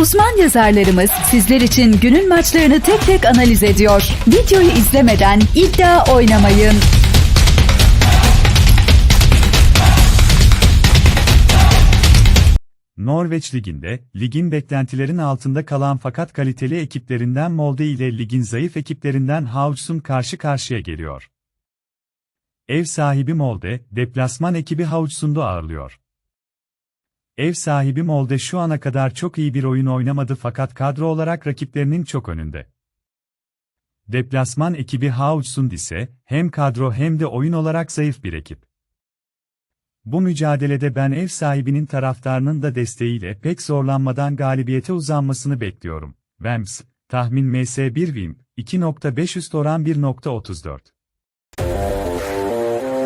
Uzman yazarlarımız sizler için günün maçlarını tek tek analiz ediyor. Videoyu izlemeden iddia oynamayın. Norveç Ligi'nde, ligin beklentilerin altında kalan fakat kaliteli ekiplerinden Molde ile ligin zayıf ekiplerinden Haugesund karşı karşıya geliyor. Ev sahibi Molde, deplasman ekibi Haugesund'u ağırlıyor. Ev sahibi Molde şu ana kadar çok iyi bir oyun oynamadı fakat kadro olarak rakiplerinin çok önünde. Deplasman ekibi Haugesund ise, hem kadro hem de oyun olarak zayıf bir ekip. Bu mücadelede ben ev sahibinin taraftarının da desteğiyle pek zorlanmadan galibiyete uzanmasını bekliyorum. Vems, tahmin MS1 Vim, 2.5 üst oran 1.34.